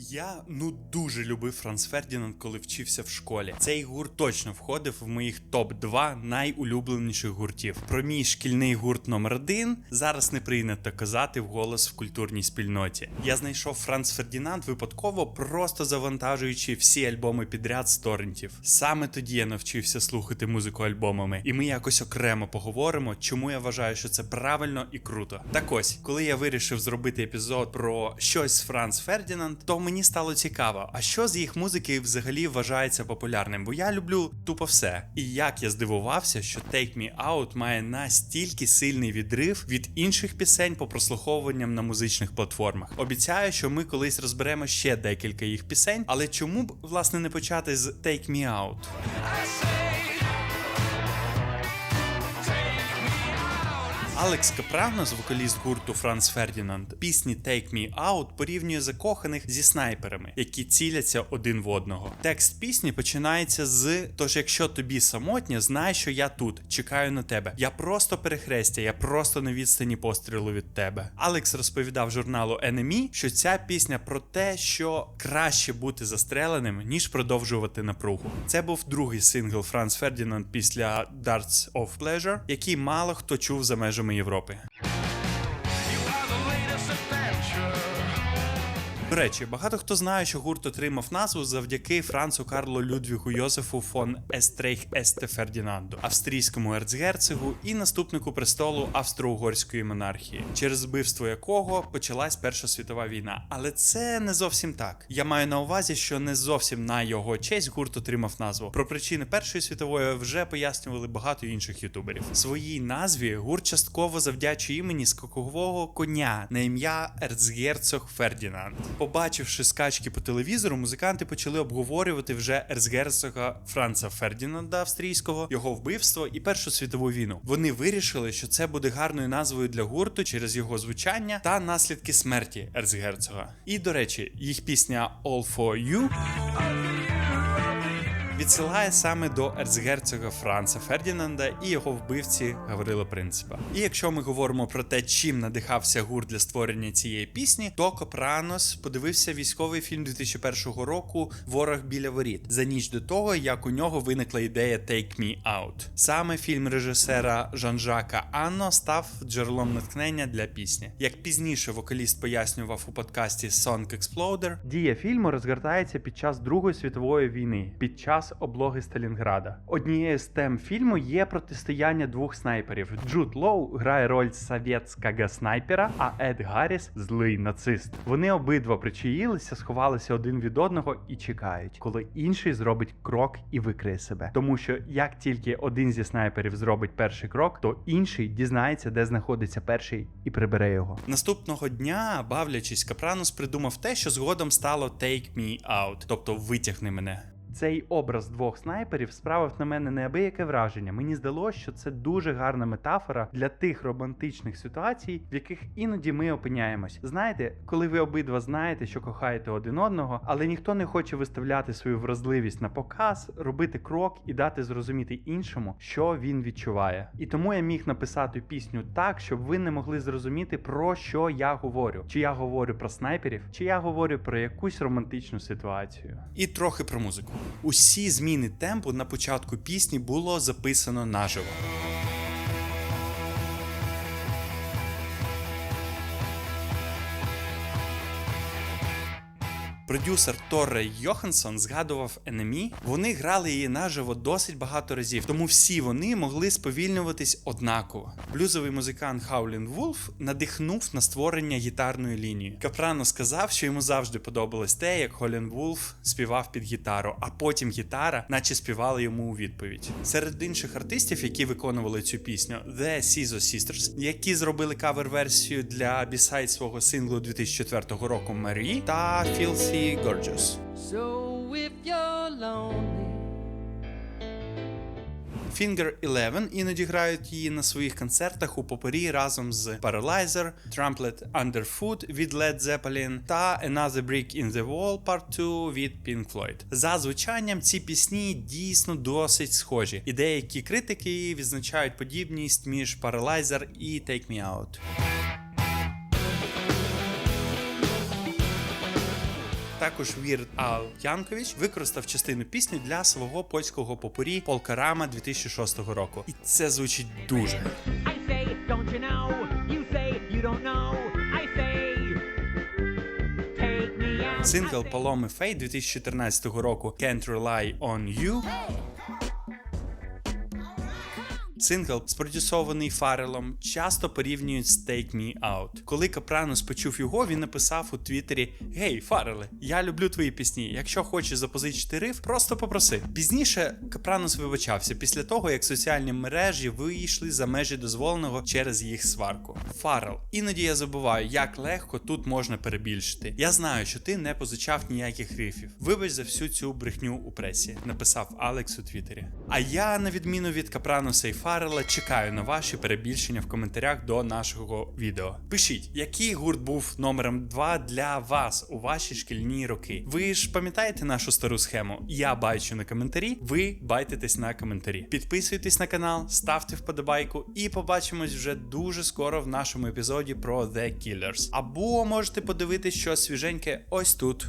Я ну дуже любив Франц Фердінанд, коли вчився в школі. Цей гурт точно входив в моїх топ-2 найулюбленіших гуртів. Про мій шкільний гурт номер 1 зараз не прийнято казати вголос в культурній спільноті. Я знайшов Франц Фердінанд випадково, просто завантажуючи всі альбоми підряд з торрентів. Саме тоді я навчився слухати музику альбомами, і ми якось окремо поговоримо, чому я вважаю, що це правильно і круто. Так ось, коли я вирішив зробити епізод про щось з Франц Фердінанд, то мені стало цікаво, а що з їх музики взагалі вважається популярним, бо я люблю тупо все. І як я здивувався, що Take Me Out має настільки сильний відрив від інших пісень по прослуховуванням на музичних платформах. Обіцяю, що ми колись розберемо ще декілька їх пісень, але чому б власне не почати з Take Me Out? Алекс Капранос, вокаліст гурту Франц Фердінанд, пісні Take Me Out порівнює закоханих зі снайперами, які ціляться один в одного. Текст пісні починається з Тож, якщо тобі самотньо, знай, що я тут, чекаю на тебе. Я просто перехрестя, я просто на відстані пострілу від тебе. Алекс розповідав журналу NME, що ця пісня про те, що краще бути застреленим, ніж продовжувати напругу. Це був другий сингл Франц Фердінанд після Darts of Pleasure, який мало хто чув за межами Європи. Речі, багато хто знає, що гурт отримав назву завдяки Францу Карлу Людвігу Йозефу фон Естрейх Есте Фердінанду, австрійському ерцгерцогу і наступнику престолу австро-угорської монархії, через вбивство якого почалась Перша світова війна. Але це не зовсім так. Я маю на увазі, що не зовсім на його честь гурт отримав назву. Про причини Першої світової вже пояснювали багато інших ютуберів. Своїй назві гурт частково завдячує імені скакового коня на ім'я Ерцгерцог Фердінанд. Побачивши скачки по телевізору, музиканти почали обговорювати вже ерцгерцога Франца Фердінанда австрійського, його вбивство і Першу світову війну. Вони вирішили, що це буде гарною назвою для гурту через його звучання та наслідки смерті ерцгерцога. І до речі, їх пісня All for You відсилає саме до ерцгерцога Франца Фердінанда і його вбивці Гаврила Принципа. І якщо ми говоримо про те, чим надихався гурт для створення цієї пісні, то Копранос подивився військовий фільм 2001 року Ворог біля воріт за ніч до того, як у нього виникла ідея Take Me Out. Саме фільм режисера Жан-Жака Анно став джерелом натхнення для пісні. Як пізніше вокаліст пояснював у подкасті Song Exploder, дія фільму розгортається під час Другої світової війни, під час облоги Сталінграда. Однією з тем фільму є протистояння двох снайперів. Джуд Лоу грає роль совєтського снайпера, а Ед Гарріс злий нацист. Вони обидва причаїлися, сховалися один від одного і чекають, коли інший зробить крок і викриє себе. Тому що як тільки один зі снайперів зробить перший крок, то інший дізнається, де знаходиться перший, і прибере його. Наступного дня, бавлячись, Капранус придумав те, що згодом стало Take Me Out, тобто витягни мене. Цей образ двох снайперів справив на мене неабияке враження. Мені здалося, що це дуже гарна метафора для тих романтичних ситуацій, в яких іноді ми опиняємось. Знаєте, коли ви обидва знаєте, що кохаєте один одного, але ніхто не хоче виставляти свою вразливість на показ, робити крок і дати зрозуміти іншому, що він відчуває. І тому я міг написати пісню так, щоб ви не могли зрозуміти, про що я говорю. Чи я говорю про снайперів, чи я говорю про якусь романтичну ситуацію. І трохи про музику. Усі зміни темпу на початку пісні було записано наживо. Продюсер Торре Йоханссон згадував NME, вони грали її наживо досить багато разів, тому всі вони могли сповільнюватись однаково. Блюзовий музикант Хаулін Вулф надихнув на створення гітарної лінії. Капрано сказав, що йому завжди подобалось те, як Холін Вулф співав під гітару, а потім гітара, наче співала йому у відповідь. Серед інших артистів, які виконували цю пісню, The Sizo Sisters, які зробили кавер-версію для бісайд свого синглу 2004 року Марі та Filthy Gorgeous. So if you're lonely, Finger 11 іноді грають її на своїх концертах у попорі разом з Paralyzer, Trumplet Underfoot від Led Zeppelin та Another Brick in the Wall Part 2 від Pink Floyd. За звучанням ці пісні дійсно досить схожі, і деякі критики відзначають подібність між Paralyzer і Take Me Out. Також Вір Ал Янкович використав частину пісні для свого польського попурі Полкарама 2006 року. І це звучить дуже. Сингл Паломи Фей Paloma Faye 2014 року Can't Rely on You. Сингл, спродюсований Фарелом, часто порівнюють з Take Me Out. Коли Капранос почув його, він написав у Твіттері: Гей, Фареле, я люблю твої пісні. Якщо хочеш запозичити риф, просто попроси. Пізніше Капранос вибачався після того, як соціальні мережі вийшли за межі дозволеного через їх сварку. Фарел, іноді я забуваю, як легко тут можна перебільшити. Я знаю, що ти не позичав ніяких рифів. Вибач за всю цю брехню у пресі, написав Алекс у Твіттері. А я, на відміну від Капраноса і Фарела, чекаю на ваші перебільшення в коментарях до нашого відео. Пишіть, який гурт був номером 2 для вас у ваші шкільні роки. Ви ж пам'ятаєте нашу стару схему? Я бачу на коментарі, ви байтитесь на коментарі. Підписуйтесь на канал, ставте вподобайку і побачимось вже дуже скоро в нашому епізоді про The Killers. Або можете подивитись щось свіженьке ось тут.